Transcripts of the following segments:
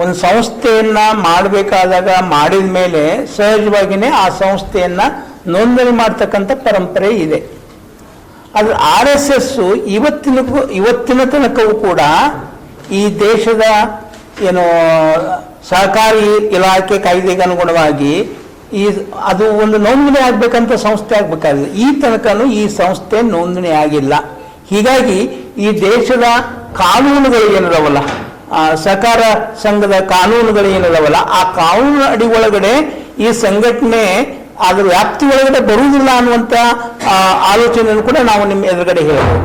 ಒಂದು ಸಂಸ್ಥೆಯನ್ನು ಮಾಡಬೇಕಾದಾಗ ಮಾಡಿದ ಮೇಲೆ ಸಹಜವಾಗಿಯೇ ಆ ಸಂಸ್ಥೆಯನ್ನು ನೋಂದಣಿ ಮಾಡ್ತಕ್ಕಂಥ ಪರಂಪರೆ ಇದೆ. ಅದು ಆರ್ ಎಸ್ ಎಸ್ ಇವತ್ತಿನ ಇವತ್ತಿನ ತನಕವೂ ಕೂಡ ಈ ದೇಶದ ಏನು ಸಹಕಾರಿ ಇಲಾಖೆ ಕಾಯ್ದೆಗೆ ಅನುಗುಣವಾಗಿ ಈ ಅದು ಒಂದು ನೋಂದಣಿ ಆಗಬೇಕಂತ ಸಂಸ್ಥೆ ಆಗ್ಬೇಕಾಗಿದೆ. ಈ ತನಕನೂ ಈ ಸಂಸ್ಥೆ ನೋಂದಣಿ ಆಗಿಲ್ಲ. ಹೀಗಾಗಿ ಈ ದೇಶದ ಕಾನೂನುಗಳು ಏನಿದಾವಲ್ಲ? ಸಹಕಾರ ಸಂಘದ ಕಾನೂನುಗಳು ಏನಿದಾವಲ್ಲ ಆ ಕಾನೂನು ಅಡಿ ಒಳಗಡೆ ಈ ಸಂಘಟನೆ ಅದ್ರ ವ್ಯಾಪ್ತಿ ಒಳಗಡೆ ಬರುವುದಿಲ್ಲ ಅನ್ನುವಂಥ ಆ, ಆಲೋಚನೆಯನ್ನು ಕೂಡ ನಾವು ನಿಮ್ಮ ಎದುರುಗಡೆ ಹೇಳ್ಬೋದು.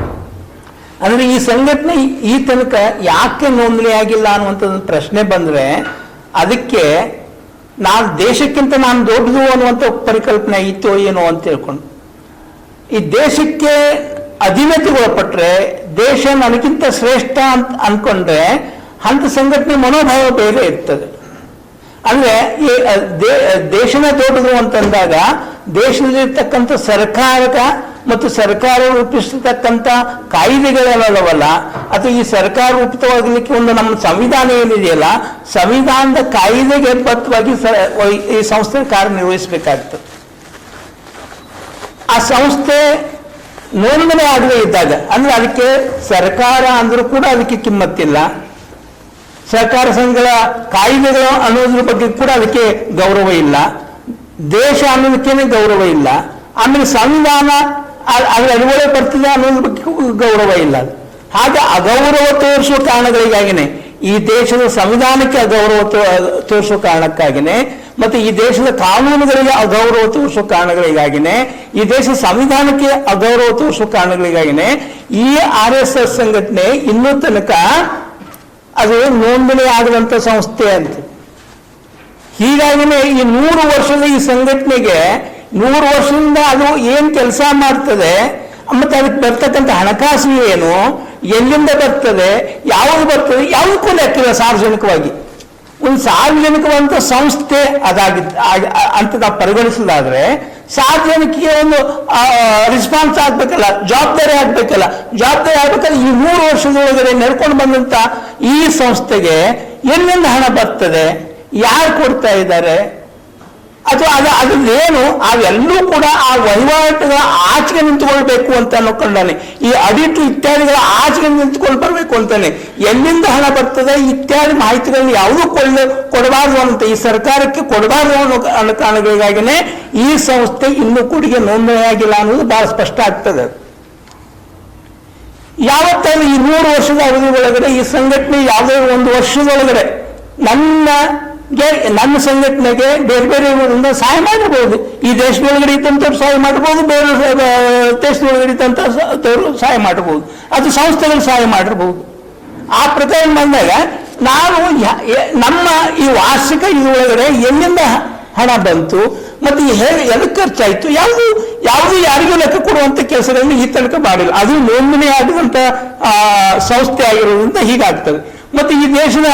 ಅಂದ್ರೆ ಈ ಸಂಘಟನೆ ಈ- ತನಕ ಯಾಕೆ ನೋಂದಣಿ ಆಗಿಲ್ಲ ಅನ್ನುವಂಥದ್ದು ಪ್ರಶ್ನೆ ಬಂದ್ರೆ ಅದಕ್ಕೆ ನಾನು ದೇಶಕ್ಕಿಂತ ನಾನು ದೊಡ್ಡದು ಅನ್ನುವಂಥ ಪರಿಕಲ್ಪನೆ ಇತ್ತು ಏನೋ ಅಂತ ಹೇಳ್ಕೊಂಡು ಈ ದೇಶಕ್ಕೆ ಅಧೀನತೆ ಒಳಪಟ್ರೆ ದೇಶ ನನಗಿಂತ ಶ್ರೇಷ್ಠ ಅಂತ ಅನ್ಕೊಂಡ್ರೆ ಅಂತ ಸಂಘಟನೆ ಮನೋಭಾವ ಬೇರೆ ಇರ್ತದೆ. ಅಂದ್ರೆ ದೇಶನೇ ದೊಡ್ಡದು ಅಂತಂದಾಗ ದೇಶದಲ್ಲಿರ್ತಕ್ಕಂಥ ಸರ್ಕಾರಕ ಮತ್ತು ಸರ್ಕಾರ ರೂಪಿಸತಕ್ಕಂಥ ಕಾಯ್ದೆಗಳಲ್ಲವಲ್ಲ, ಅಥವಾ ಈ ಸರ್ಕಾರ ರೂಪಿತವಾಗಲಿಕ್ಕೆ ಒಂದು ನಮ್ಮ ಸಂವಿಧಾನ ಏನಿದೆಯಲ್ಲ, ಸಂವಿಧಾನದ ಕಾಯಿದೆಗೆ ಬದ್ಧವಾಗಿ ಈ ಸಂಸ್ಥೆ ಕಾರ್ಯನಿರ್ವಹಿಸಬೇಕಾಗ್ತದೆ. ಆ ಸಂಸ್ಥೆ ನೋಂದಣಿ ಆಗದೇ ಇದ್ದಾಗ, ಅಂದ್ರೆ ಅದಕ್ಕೆ ಸರ್ಕಾರ ಅಂದ್ರೂ ಕೂಡ ಅದಕ್ಕೆ ಕಿಮ್ಮತ್ತಿಲ್ಲ. ಸಹಕಾರ ಸಂಘಗಳ ಕಾಯಿದೆಗಳು ಅನ್ನೋದ್ರ ಬಗ್ಗೆ ಕೂಡ ಅದಕ್ಕೆ ಗೌರವ ಇಲ್ಲ. ದೇಶ ಅನ್ನೋದಕ್ಕೇನೆ ಗೌರವ ಇಲ್ಲ. ಆಮೇಲೆ ಸಂವಿಧಾನ ಅದ್ರ ಅನುಭವ ಬರ್ತದೆ ಅನ್ನೋದ್ರ ಬಗ್ಗೆ ಗೌರವ ಇಲ್ಲ ಹಾಗೆ ಅಗೌರವ ತೋರಿಸುವ ಕಾರಣಗಳಿಗಾಗಿನೇ ಈ ದೇಶದ ಸಂವಿಧಾನಕ್ಕೆ ಅಗೌರವ ತೋರಿಸುವ ಕಾರಣಕ್ಕಾಗಿನೇ ಮತ್ತೆ ಈ ದೇಶದ ಕಾನೂನುಗಳಿಗೆ ಅಗೌರವ ತೋರಿಸುವ ಕಾರಣಗಳಿಗಾಗಿನೇ ಈ ದೇಶದ ಸಂವಿಧಾನಕ್ಕೆ ಅಗೌರವ ತೋರಿಸುವ ಕಾರಣಗಳಿಗಾಗಿನೇ ಈ ಆರ್ ಎಸ್ ಎಸ್ ಸಂಘಟನೆ ಇನ್ನೂ ತನಕ ಅದು ನೋಂದಣಿ ಆಗದಂತ ಸಂಸ್ಥೆ ಅಂತ. ಹೀಗಾಗಿ ಈ ನೂರು ವರ್ಷದ ಈ ಸಂಘಟನೆಗೆ ನೂರು ವರ್ಷದಿಂದ ಅದು ಏನ್ ಕೆಲಸ ಮಾಡ್ತದೆ, ಮತ್ತೆ ಅದಕ್ಕೆ ಬರ್ತಕ್ಕಂಥ ಹಣಕಾಸು ಏನು, ಎಲ್ಲಿಂದ ಬರ್ತದೆ ಯಾವುದು ಬರ್ತದೆ ಯಾವುದಕ್ಕೂ ಲೆಕ್ಕಿಲ್ಲ ಸಾರ್ವಜನಿಕವಾಗಿ? ಒಂದು ಸಾರ್ವಜನಿಕವಂತ ಸಂಸ್ಥೆ ಅದಾಗಿ ಅಂತ ನಾವು ಪರಿಗಣಿಸೋದಾದ್ರೆ ಸಾರ್ವಜನಿಕಿಗೆ ಒಂದು ರೆಸ್ಪಾನ್ಸ್ ಆಗ್ಬೇಕಲ್ಲ, ಜವಾಬ್ದಾರಿ ಆಗ್ಬೇಕಲ್ಲ. ಜವಾಬ್ದಾರಿ ಆಗ್ಬೇಕಲ್ಲ ಈ ಮೂರು ವರ್ಷದೊಳಗಡೆ ನಡ್ಕೊಂಡು ಬಂದಂತ ಈ ಸಂಸ್ಥೆಗೆ ಎಲ್ಲಿಂದ ಹಣ ಬರ್ತದೆ? ಯಾರು ಕೊಡ್ತಾ ಇದ್ದಾರೆ? ಅಥವಾ ಅದು ಏನು ಅವೆಲ್ಲೂ ಕೂಡ ಆ ವಹಿವಾಟುಗಳ ಆಚೆಗೆ ನಿಂತುಕೊಳ್ಬೇಕು ಅಂತ ಅನ್ಕೊಂಡಾನೆ ಈ ಅಡಿಟ್ ಇತ್ಯಾದಿಗಳ ಆಚೆಗೆ ನಿಂತ್ಕೊಂಡು ಬರಬೇಕು ಅಂತಾನೆ. ಎಲ್ಲಿಂದ ಹಣ ಬರ್ತದೆ, ಇತ್ಯಾದಿ ಮಾಹಿತಿಗಳನ್ನ ಯಾವುದೂ ಕೊಳ್ಳ, ಕೊಡಬಾರ್ದು ಅಂತ ಈ ಸರ್ಕಾರಕ್ಕೆ ಕೊಡಬಾರ್ದು ಅನ್ನೋ ಅನ್ನೋ ಕಾರಣಗಳಿಗಾಗಿನೇ ಈ ಸಂಸ್ಥೆ ಇನ್ನೂ ಕೂಡಿಗೆ ನೋಂದಣಿಯಾಗಿಲ್ಲ ಅನ್ನೋದು ಬಹಳ ಸ್ಪಷ್ಟ ಆಗ್ತದೆ. ಯಾವತ್ತಾದ್ರೂ ಈ ನೂರು ವರ್ಷದ ಅವಧಿ ಒಳಗಡೆ ಈ ಸಂಘಟನೆ ಯಾವುದೇ ಒಂದು ವರ್ಷದೊಳಗಡೆ ನನ್ನ ನನ್ನ ಸಂಘಟನೆಗೆ ಬೇರೆ ಬೇರೆ ಸಹಾಯ ಮಾಡಿರ್ಬೋದು ಈ ದೇಶದೊಳಗಡೆ ಇದ್ದಂಥವ್ರು ಸಹಾಯ ಮಾಡ್ಬೋದು ಬೇರೆ ದೇಶದೊಳಗಡೆ ಇದ್ದಂಥವ್ರು ಸಹಾಯ ಮಾಡಬಹುದು ಅದು ಸಂಸ್ಥೆಗಳು ಸಹಾಯ ಮಾಡಿರ್ಬೋದು. ಆ ಪ್ರಕಾರ ಬಂದಾಗ ನಾವು ನಮ್ಮ ಈ ವಾರ್ಷಿಕ ಇದ್ರೊಳಗಡೆ ಎಲ್ಲಿಂದ ಹಣ ಬಂತು ಮತ್ತೆ ಹೇಗೆ ಎದಕ್ಕೆ ಖರ್ಚಾಯ್ತು ಯಾವುದು ಯಾವುದು ಯಾರಿಗೂ ಲೆಕ್ಕ ಕೊಡುವಂತ ಕೆಲಸಗಳನ್ನು ಈ ತನಕ ಮಾಡಿಲ್ಲ. ಅದು ನೋಂದಣಿ ಆಗಿದಂತ ಆ, ಸಂಸ್ಥೆ ಆಗಿರೋದ್ರಿಂದ ಹೀಗಾಗ್ತದೆ. ಮತ್ತೆ ಈ ದೇಶದ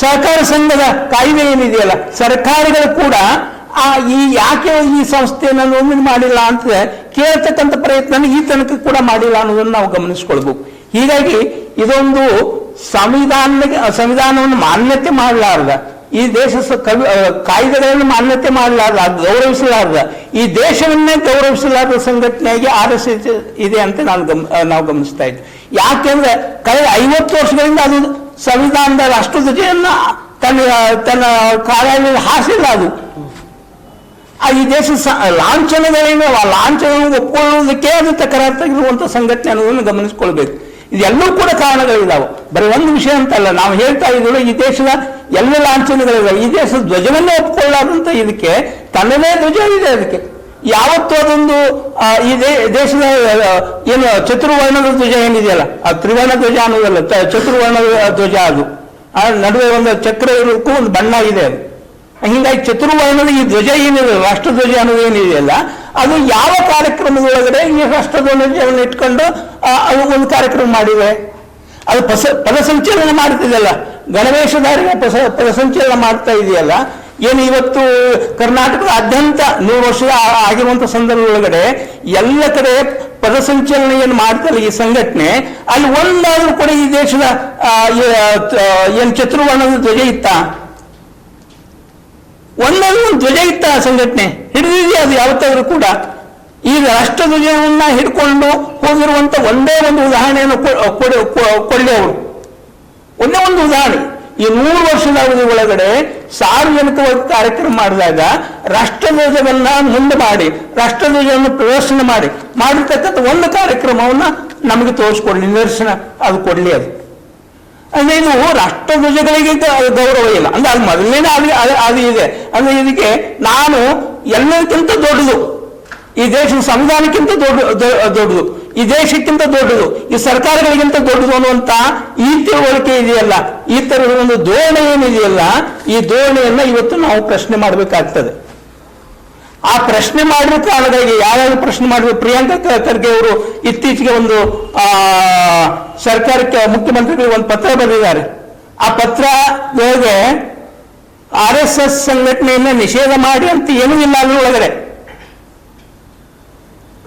ಸಹಕಾರ ಸಂಘದ ಕಾಯ್ದೆ ಏನಿದೆಯಲ್ಲ, ಸರ್ಕಾರಗಳು ಕೂಡ ಆ ಈ ಯಾಕೆ ಈ ಸಂಸ್ಥೆಯನ್ನು ನೋಂದಣಿ ಮಾಡಿಲ್ಲ ಅಂತ ಕೇಳ್ತಕ್ಕಂಥ ಪ್ರಯತ್ನ ಈ ತನಕ ಕೂಡ ಮಾಡಿಲ್ಲ ಅನ್ನೋದನ್ನು ನಾವು ಗಮನಿಸ್ಕೊಳ್ಬೇಕು. ಹೀಗಾಗಿ ಇದೊಂದು ಸಂವಿಧಾನ ಸಂವಿಧಾನವನ್ನು ಮಾನ್ಯತೆ ಮಾಡಲಾರ್ದ, ಈ ದೇಶ ಕವಿ ಕಾಯ್ದೆಗಳನ್ನು ಮಾನ್ಯತೆ ಮಾಡಲಾರ್ದ, ಗೌರವಿಸಲಾರ್ದ, ಈ ದೇಶವನ್ನೇ ಗೌರವಿಸಲಾರ್ದ ಸಂಘಟನೆಯಾಗಿ ಆರ್ ಎಸ್ ಎಸ್ ಇದೆ ಅಂತ ನಾನು ಗಮ್, ನಾವು ಗಮನಿಸ್ತಾ ಇದ್ದೆ ಯಾಕೆಂದ್ರೆ ಕಳೆದ ಐವತ್ತು ವರ್ಷಗಳಿಂದ ಅದು ಸಂವಿಧಾನದ ರಾಷ್ಟ್ರಧ್ವಜೆಯನ್ನ ತನ್ನ ತನ್ನ ಕಾರ್ಯಾಲಯ ಹಾಸಿಲ್ಲ ಅದು. ಆ ಈ ದೇಶ ಸ- ಲಾಂಛನಗಳೇನು ಆ ಲಾಂಛನವನ್ನು ಒಪ್ಪಿಕೊಳ್ಳುವುದಕ್ಕೆ ಅದು ತಕರಾರು ಸಂಘಟನೆ ಅನ್ನೋದನ್ನು ಗಮನಿಸ್ಕೊಳ್ಬೇಕು. ಇದೆಲ್ಲವೂ ಕೂಡ ಕಾರಣಗಳಿದಾವೆ. ಬರೀ ಒಂದು ವಿಷಯ ಅಂತಲ್ಲ, ನಾವು ಹೇಳ್ತಾ ಇದ್ದೀವಿ, ಈ ದೇಶದ ಎಲ್ಲ ಲಾಂಛನಗಳಿದ್ದಾವೆ ಈ ದೇಶದ ಧ್ವಜವನ್ನೇ ಒಪ್ಕೊಳ್ಳಾದಂತ ಇದಕ್ಕೆ ತನ್ನದೇ ಧ್ವಜ ಇದೆ ಅದಕ್ಕೆ. ಯಾವತ್ತೂ ಅದೊಂದು ಈ ದೇಶದ ಏನು ಚತುರ್ವರ್ಣದ ಧ್ವಜ ಏನಿದೆಯಲ್ಲ, ಆ ತ್ರಿವರ್ಣ ಧ್ವಜ ಅನ್ನೋದಲ್ಲ ಚತುರ್ವರ್ಣದ ಧ್ವಜ ಅದು. ಆ ನಡುವೆ ಒಂದು ಚಕ್ರ ಇರೋಕ್ಕೂ ಒಂದು ಬಣ್ಣ ಇದೆ ಅದು. ಹಿಂಗಾಗಿ ಚತುರ್ವರ್ಣದ ಈ ಧ್ವಜ ಏನಿದೆ ರಾಷ್ಟ್ರಧ್ವಜ ಅನ್ನೋದು ಏನಿದೆಯಲ್ಲ, ಅದು ಯಾವ ಕಾರ್ಯಕ್ರಮದೊಳಗಡೆ ಈ ರಾಷ್ಟ್ರಧ್ವಜವನ್ನು ಇಟ್ಕೊಂಡು ಅವು ಒಂದು ಕಾರ್ಯಕ್ರಮ ಮಾಡಿವೆ. ಅದು ಪಸ, ಪದಸಂಚಲನ ಮಾಡ್ತಿದೆಯಲ್ಲ ಗಣವೇಶಧಾರಿಗೆ ಪಸ, ಪದಸಂಚಲನ ಮಾಡ್ತಾ ಇದೆಯಲ್ಲ ಏನು ಇವತ್ತು ಕರ್ನಾಟಕದಾದ್ಯಂತ ನೂರು ವರ್ಷದ ಆಗಿರುವಂಥ ಸಂದರ್ಭದೊಳಗಡೆ ಎಲ್ಲ ಕಡೆ ಪದಸಂಚಲನ ಏನು ಮಾಡ್ತಾರೆ ಈ ಸಂಘಟನೆ ಅಲ್ಲಿ ಒಂದಾದ್ರೂ ಕೂಡ ಈ ದೇಶದ ಏನು ಈ, ಚತುರ್ವರ್ಣದ ಧ್ವಜ ಇತ್ತ? ಒಂದಾದ್ರೂ ಒಂದು ಧ್ವಜ ಇತ್ತ ಆ ಸಂಘಟನೆ? ಹಿಡಿದಿದೆಯಾ ಅದು ಯಾವತ್ತಾದ್ರೂ ಕೂಡ? ಈಗ ರಾಷ್ಟ್ರಧ್ವಜವನ್ನ ಹಿಡ್ಕೊಂಡು ಹೋಗಿರುವಂತ ಒಂದೇ ಒಂದು ಉದಾಹರಣೆಯನ್ನು ಕೊಡಿ- ಅವರು. ಒಂದೇ ಒಂದು ಉದಾಹರಣೆ. ಈ ನೂರು ವರ್ಷದ ಅವಧಿ ಒಳಗಡೆ ಸಾರ್ವಜನಿಕವಾಗಿ ಕಾರ್ಯಕ್ರಮ ಮಾಡಿದಾಗ ರಾಷ್ಟ್ರಧ್ವಜವನ್ನ ಮುಂದೆ ಮಾಡಿ, ರಾಷ್ಟ್ರಧ್ವಜವನ್ನು ಪ್ರದರ್ಶನ ಮಾಡಿ, ಮಾಡಿರ್ತಕ್ಕಂಥ ಒಂದು ಕಾರ್ಯಕ್ರಮವನ್ನ ನಮಗೆ ತೋರಿಸ್ಕೊಡ್ಲಿ, ನಿದರ್ಶನ ಅದು ಕೊಡಲಿ ಅದು. ಅಂದ್ರೆ ಇದು ರಾಷ್ಟ್ರಧ್ವಜಗಳಿಗೆ ಗೌರವ ಇಲ್ಲ. ಅಂದ್ರೆ ಅದು ಮೊದಲನೇ ಅದು, ಅದು- ಇದೆ. ಅಂದ್ರೆ ಇದಕ್ಕೆ ನಾನು ಎಲ್ಲಕ್ಕಿಂತ ದೊಡ್ಡದು, ಈ ದೇಶದ ಸಂವಿಧಾನಕ್ಕಿಂತ ದೊಡ್ಡ ದೊಡ್ಡದು. ಈ ದೇಶಕ್ಕಿಂತ ದೊಡ್ಡದು, ಈ ಸರ್ಕಾರಗಳಿಗಿಂತ ದೊಡ್ಡದು ಅನ್ನುವಂತ ಈ ತಿಳುವಳಿಕೆ ಇದೆಯಲ್ಲ, ಈ ತರದ ಒಂದು ಧೋರಣೆ ಏನಿದೆಯಲ್ಲ, ಈ ಧೋರಣೆಯನ್ನ ಇವತ್ತು ನಾವು ಪ್ರಶ್ನೆ ಮಾಡಬೇಕಾಗ್ತದೆ. ಆ ಪ್ರಶ್ನೆ ಮಾಡಿದ ಕಾರಣಗಳಿಗೆ ಯಾವ್ಯಾವ ಪ್ರಶ್ನೆ ಮಾಡಿದ್ರು? ಪ್ರಿಯಾಂಕಾ ಖರ್ಗೆ ಅವರು ಇತ್ತೀಚೆಗೆ ಒಂದು, ಆ, ಸರ್ಕಾರಕ್ಕೆ ಮುಖ್ಯಮಂತ್ರಿಗಳಿಗೆ ಒಂದು ಪತ್ರ ಬರೆದಿದ್ದಾರೆ. ಆ ಪತ್ರ ಒಳಗೆ ಆರ್ ಎಸ್ ಎಸ್ ಸಂಘಟನೆಯನ್ನ ನಿಷೇಧ ಮಾಡಿ ಅಂತ ಏನೂ ಇಲ್ಲ ಅದ್ರ ಒಳಗಡೆ.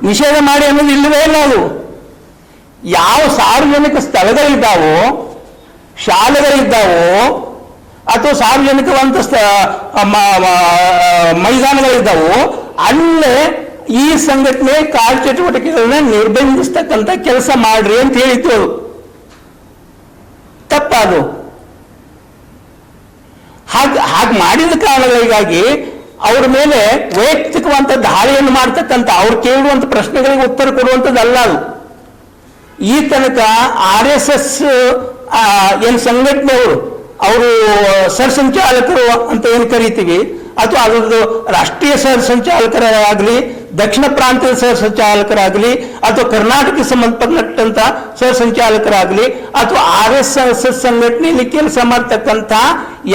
ನಿಷೇಧ ಮಾಡಿ ಅನ್ನೋದು ಇಲ್ಲವೇ ಇಲ್ಲ ಅದು. ಯಾವ ಸಾರ್ವಜನಿಕ ಸ್ಥಳಗಳಿದ್ದಾವೋ, ಶಾಲೆಗಳಿದ್ದಾವೋ, ಅಥವಾ ಸಾರ್ವಜನಿಕವಂತ ಮೈದಾನಗಳಿದ್ದಾವೋ, ಅಲ್ಲೇ ಈ ಸಂಘಟನೆ ಕಾರ್ಯಚಟುವಟಿಕೆಗಳನ್ನ ನಿರ್ಬಂಧಿಸ್ತಕ್ಕಂಥ ಕೆಲಸ ಮಾಡ್ರಿ ಅಂತ ಹೇಳಿತ್ತು ಅದು. ತಪ್ಪದು ಹಾಗೆ ಹಾಗೆ ಮಾಡಿದ ಕಾರಣಗಳಿಗಾಗಿ ಅವ್ರ ಮೇಲೆ ವೈಯಕ್ತಿಕವಂತ ದಾಳಿಯನ್ನು ಮಾಡ್ತಕ್ಕಂಥ, ಅವ್ರು ಕೇಳುವಂತ ಪ್ರಶ್ನೆಗಳಿಗೆ ಉತ್ತರ ಕೊಡುವಂಥದ್ದಲ್ಲ ಅದು. ಈ ತನಕ ಆರ್ ಎಸ್ ಎಸ್ ಏನು ಸಂಘಟನೆಯವರು, ಅವರು ಸರ್ಸಂಚಾಲಕರು ಅಂತ ಏನು ಕರಿತೀವಿ ಅಥವಾ ಅದರದ್ದು ರಾಷ್ಟ್ರೀಯ ಸರ್ ಸಂಚಾಲಕರಾಗಲಿ ದಕ್ಷಿಣ ಪ್ರಾಂತ್ಯದ ಸಹ ಸಂಚಾಲಕರಾಗಲಿ ಅಥವಾ ಕರ್ನಾಟಕಕ್ಕೆ ಸಂಬಂಧಪಟ್ಟಂತ ಸಹ ಸಂಚಾಲಕರಾಗಲಿ ಅಥವಾ ಆರ್ ಎಸ್ ಎಸ್ ಎಸ್ ಸಂಘಟನೆಯಲ್ಲಿ ಕೆಲಸ ಮಾಡ್ತಕ್ಕಂಥ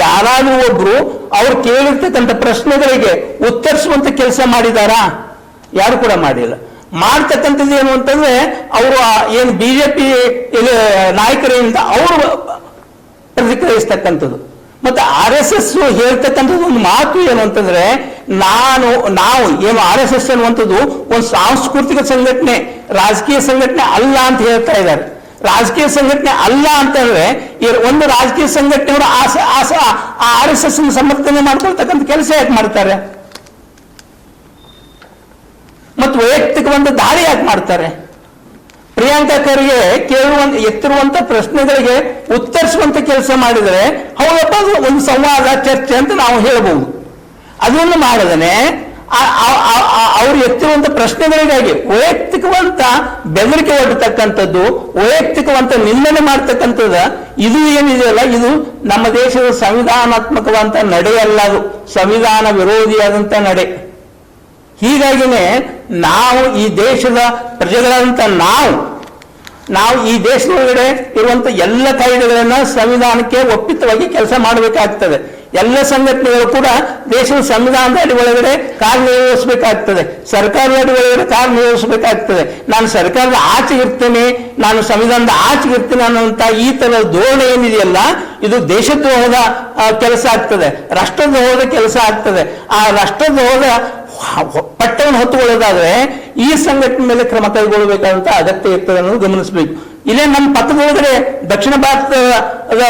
ಯಾರಾದ್ರೂ ಒಬ್ರು ಅವ್ರು ಕೇಳಿರ್ತಕ್ಕಂಥ ಪ್ರಶ್ನೆಗಳಿಗೆ ಉತ್ತರಿಸುವಂತ ಕೆಲಸ ಮಾಡಿದಾರಾ? ಯಾರು ಕೂಡ ಮಾಡಿಲ್ಲ. ಮಾಡ್ತಕ್ಕಂಥದ್ದು ಏನು ಅಂತಂದ್ರೆ ಅವರು ಏನು ಬಿಜೆಪಿ ನಾಯಕರಿಂದ ಅವರು ಪ್ರತಿಕ್ರಿಯಿಸ್ತಕ್ಕಂಥದ್ದು. ಮತ್ತೆ ಆರ್ ಎಸ್ ಎಸ್ ಹೇಳ್ತಕ್ಕಂಥದ್ದು ಒಂದು ಮಾತು ಏನು ಅಂತಂದ್ರೆ ನಾನು, ನಾವು, ಏನು ಆರ್ ಎಸ್ ಎಸ್ ಅನ್ನುವಂಥದ್ದು ಒಂದು ಸಾಂಸ್ಕೃತಿಕ ಸಂಘಟನೆ, ರಾಜಕೀಯ ಸಂಘಟನೆ ಅಲ್ಲ ಅಂತ ಹೇಳ್ತಾ ಇದ್ದಾರೆ. ರಾಜಕೀಯ ಸಂಘಟನೆ ಅಲ್ಲ ಅಂತಂದ್ರೆ ಒಂದು ರಾಜಕೀಯ ಸಂಘಟನೆಯವರು ಆಸೆ ಆಸ ಆರ್ ಎಸ್ ಎಸ್ ಸಮರ್ಥನೆ ಮಾಡ್ಕೊಳ್ತಕ್ಕಂಥ ಕೆಲಸ ಯಾಕೆ ಮಾಡ್ತಾರೆ? ಮತ್ತು ವೈಯಕ್ತಿಕವಂತ ದಾಳಿ ಯಾಕೆ ಮಾಡ್ತಾರೆ? ಪ್ರಿಯಾಂಕಾ ಖರ್ಗೆ ಕೇಳುವ ಎತ್ತಿರುವಂತ ಪ್ರಶ್ನೆಗಳಿಗೆ ಉತ್ತರಿಸುವಂತ ಕೆಲಸ ಮಾಡಿದರೆ ಹೌದಪ್ಪ ಒಂದು ಸಂವಾದ, ಚರ್ಚೆ ಅಂತ ನಾವು ಹೇಳ್ಬೋದು. ಅದನ್ನು ಮಾಡದನೆ ಅವ್ರು ಎತ್ತಿರುವಂತ ಪ್ರಶ್ನೆಗಳಿಗಾಗಿ ವೈಯಕ್ತಿಕವಂತ ಬೆದರಿಕೆ ಒಡ್ಡತಕ್ಕಂಥದ್ದು ವೈಯಕ್ತಿಕವಂತ ನಿಂದನೆ ಮಾಡ್ತಕ್ಕಂಥದ್ದು, ಇದು ಏನಿದೆಯಲ್ಲ ಇದು ನಮ್ಮ ದೇಶದ ಸಂವಿಧಾನಾತ್ಮಕವಂತ ನಡೆಯಲ್ಲ ಅದು. ಸಂವಿಧಾನ ವಿರೋಧಿಯಾದಂತ ನಡೆ. ಹೀಗಾಗಿನೇ ನಾವು ಈ ದೇಶದ ಪ್ರಜೆಗಳಂತ ನಾವು ನಾವು ಈ ದೇಶದೊಳಗಡೆ ಇರುವಂತ ಎಲ್ಲ ಕಾಯ್ದೆಗಳನ್ನ ಸಂವಿಧಾನಕ್ಕೆ ಒಪ್ಪಿತವಾಗಿ ಕೆಲಸ ಮಾಡಬೇಕಾಗ್ತದೆ. ಎಲ್ಲ ಸಂಘಟನೆಗಳು ಕೂಡ ದೇಶದ ಸಂವಿಧಾನದ ಅಡಿ ಒಳಗಡೆ ಕಾರ್ಯನಿರ್ವಹಿಸಬೇಕಾಗ್ತದೆ ಸರ್ಕಾರದ ಅಡಿ ಒಳಗಡೆ ಕಾರ್ಯನಿರ್ವಹಿಸಬೇಕಾಗ್ತದೆ ನಾನು ಸರ್ಕಾರದ ಆಚೆ ಇರ್ತೇನೆ, ನಾನು ಸಂವಿಧಾನದ ಆಚೆ ಇರ್ತೇನೆ ಅನ್ನುವಂತ ಈ ತರ ಧೋರಣೆ ಏನಿದೆಯಲ್ಲ, ಇದು ದೇಶದ್ರೋಹದ ಕೆಲಸ ಆಗ್ತದೆ. ರಾಷ್ಟ್ರದ್ರೋಹದ ಕೆಲಸ ಆಗ್ತದೆ. ಆ ರಾಷ್ಟ್ರದ್ರೋಹದ ಪಟ್ಟವನ್ನು ಹೊತ್ತುಕೊಳ್ಳೋದಾದ್ರೆ ಈ ಸಂಘಟನೆ ಮೇಲೆ ಕ್ರಮ ಕೈಗೊಳ್ಳಬೇಕಾದಂತ ಅಗತ್ಯ ಇರ್ತದೆ ಅನ್ನೋದು ಗಮನಿಸಬೇಕು. ಇಲ್ಲೇ ನಮ್ಮ ಪಕ್ಕದೊಳಗಡೆ ದಕ್ಷಿಣ ಭಾರತದ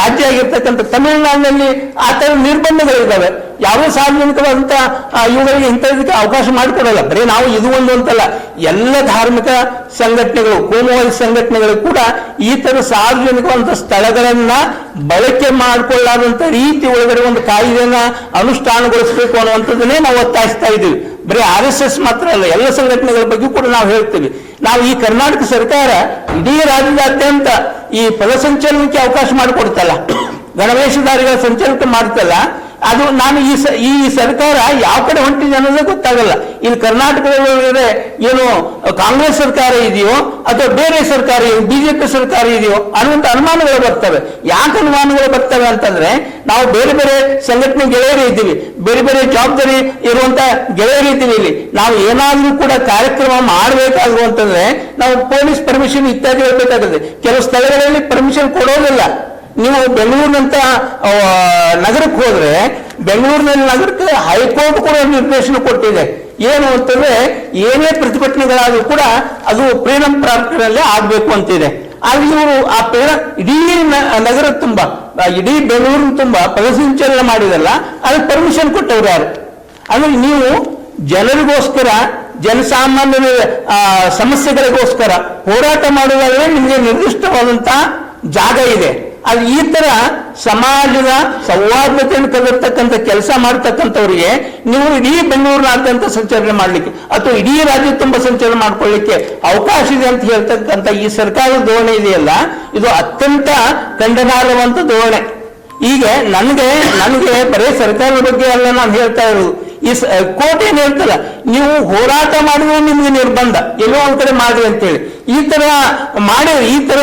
ರಾಜ್ಯ ಆಗಿರ್ತಕ್ಕಂಥ ತಮಿಳುನಾಡಿನಲ್ಲಿ ಆ ಥರ ನಿರ್ಬಂಧಗಳಿದ್ದಾವೆ. ಯಾವ ಸಾರ್ವಜನಿಕವಾದಂಥ ಇವುಗಳಿಗೆ ಇಂಥದಕ್ಕೆ ಅವಕಾಶ ಮಾಡಿಕೊಡಲ್ಲ. ಬರೀ ನಾವು ಇದು ಒಂದು ಅಂತಲ್ಲ. ಎಲ್ಲ ಧಾರ್ಮಿಕ ಸಂಘಟನೆಗಳು, ಕೋಮುವಾದಿ ಸಂಘಟನೆಗಳು ಕೂಡ ಈ ಥರ ಸಾರ್ವಜನಿಕವಂತ ಸ್ಥಳಗಳನ್ನ ಬಳಕೆ ಮಾಡಿಕೊಳ್ಳಾದಂತ ರೀತಿ ಒಳಗಡೆ ಒಂದು ಕಾಯ್ದೆಯನ್ನ ಅನುಷ್ಠಾನಗೊಳಿಸಬೇಕು ಅನ್ನುವಂಥದ್ದನ್ನೇ ನಾವು ಒತ್ತಾಯಿಸ್ತಾ ಇದ್ದೀವಿ. ಬರೀ ಆರ್ ಎಸ್ ಎಸ್ ಮಾತ್ರ ಅಲ್ಲ, ಎಲ್ಲ ಸಂಘಟನೆಗಳ ಬಗ್ಗೆ ಕೂಡ ನಾವು ಹೇಳ್ತೀವಿ. ನಾವು ಈ ಕರ್ನಾಟಕ ಸರ್ಕಾರ ಇಡೀ ರಾಜ್ಯದಾದ್ಯಂತ ಈ ಪದಸಂಚಲನಕ್ಕೆ ಅವಕಾಶ ಮಾಡಿಕೊಡ್ತಲ್ಲ. ಗಣವೇಶಧಾರಿಗಳ ಸಂಚಲನ ಮಾಡ್ತಲ್ಲ. ಅದು ನಾನು ಈ ಈ ಸರ್ಕಾರ ಯಾವ ಕಡೆ ಹೊಂಟಿದೆ ಅನ್ನೋದೇ ಗೊತ್ತಾಗಲ್ಲ. ಇಲ್ಲಿ ಕರ್ನಾಟಕದಲ್ಲಿ ಏನು ಕಾಂಗ್ರೆಸ್ ಸರ್ಕಾರ ಇದೆಯೋ ಅಥವಾ ಬೇರೆ ಸರ್ಕಾರ ಬಿಜೆಪಿ ಸರ್ಕಾರ ಇದೆಯೋ ಅನ್ನುವಂಥ ಅನುಮಾನಗಳು ಬರ್ತವೆ. ಯಾಕೆ ಅನುಮಾನಗಳು ಬರ್ತವೆ ಅಂತಂದ್ರೆ ನಾವು ಬೇರೆ ಬೇರೆ ಸಂಘಟನೆ ಗೆಳೆಯರು ಇದ್ದೀವಿ. ಬೇರೆ ಬೇರೆ ಜವಾಬ್ದಾರಿ ಇರುವಂತ ಗೆಳೆಯರು ಇದ್ದೀವಿ ಇಲ್ಲಿ. ನಾವು ಏನಾದರೂ ಕೂಡ ಕಾರ್ಯಕ್ರಮ ಮಾಡಬೇಕಾದ್ರು ಅಂತಂದ್ರೆ ನಾವು ಪೊಲೀಸ್ ಪರ್ಮಿಷನ್ ಇತ್ಯಾದಿ ಬೇಕಾಗುತ್ತೆ ಕೆಲವು ಸ್ಥಳಗಳಲ್ಲಿ ಪರ್ಮಿಷನ್ ಕೊಡೋದಿಲ್ಲ. ನೀವು ಬೆಂಗಳೂರಿನಂತ ನಗರಕ್ಕೆ ಹೋದ್ರೆ, ಬೆಂಗಳೂರಿನಲ್ಲಿ ನಗರಕ್ಕೆ ಹೈಕೋರ್ಟ್ ಕೂಡ ನಿರ್ದೇಶನ ಕೊಟ್ಟಿದೆ. ಏನು ಅಂತಂದ್ರೆ, ಏನೇ ಪ್ರತಿಭಟನೆಗಳಾದ್ರೂ ಕೂಡ ಅದು ಫ್ರೀಡಂ ಪಾರ್ಕ್ನಲ್ಲಿ ಆಗ್ಬೇಕು ಅಂತಿದೆ. ಆದ್ರೆ ಇವರು ಆ ಪೇರ ಇಡೀ ನಗರ ತುಂಬ ಇಡೀ ಬೆಂಗಳೂರಿನ ತುಂಬ ಪದಸಂಚಲನ ಮಾಡಿದಲ್ಲ ಅದಕ್ಕೆ ಪರ್ಮಿಷನ್ ಕೊಟ್ಟವ್ರು ಯಾರು? ಅಂದ್ರೆ ನೀವು ಜನರಿಗೋಸ್ಕರ, ಜನಸಾಮಾನ್ಯರ ಸಮಸ್ಯೆಗಳಿಗೋಸ್ಕರ ಹೋರಾಟ ಮಾಡುವಾಗಲೇ ನಿಮಗೆ ನಿರ್ದಿಷ್ಟವಾದಂತಹ ಜಾಗ ಇದೆ. ಅದು ಈ ತರ ಸಮಾಜದ ಸೌಹಾರ್ದತೆಯನ್ನು ಕಲಿರ್ತಕ್ಕಂಥ ಕೆಲಸ ಮಾಡ್ತಕ್ಕಂಥವ್ರಿಗೆ ನೀವು ಇಡೀ ಬೆಂಗಳೂರಿನಾದ್ಯಂತ ಸಂಚಲನೆ ಮಾಡ್ಲಿಕ್ಕೆ ಅಥವಾ ಇಡೀ ರಾಜ್ಯ ತುಂಬ ಸಂಚಲನೆ ಮಾಡ್ಕೊಳ್ಳಿಕ್ಕೆ ಅವಕಾಶ ಇದೆ ಅಂತ ಹೇಳ್ತಕ್ಕಂಥ ಈ ಸರ್ಕಾರದ ಧೋರಣೆ ಇದೆಯಲ್ಲ, ಇದು ಅತ್ಯಂತ ಖಂಡನಾರ್ಹವಂತ ಧೋರಣೆ. ಈಗ ನನಗೆ ನನಗೆ ಬರೇ ಸರ್ಕಾರದ ಬಗ್ಗೆ ಅಲ್ಲ ನಾನು ಹೇಳ್ತಾ ಇರೋದು. ಈ ಕೋರ್ಟ್ ಏನ್ ಹೇಳ್ತಲ್ಲ, ನೀವು ಹೋರಾಟ ಮಾಡಿದ್ರೆ ನಿಮ್ಗೆ ನಿರ್ಬಂಧ, ಎಲ್ಲೋ ಒಂದ್ ಕಡೆ ಮಾಡ್ರಿ ಅಂತೇಳಿ. ಈ ತರ ಮಾಡಿ ಈ ತರ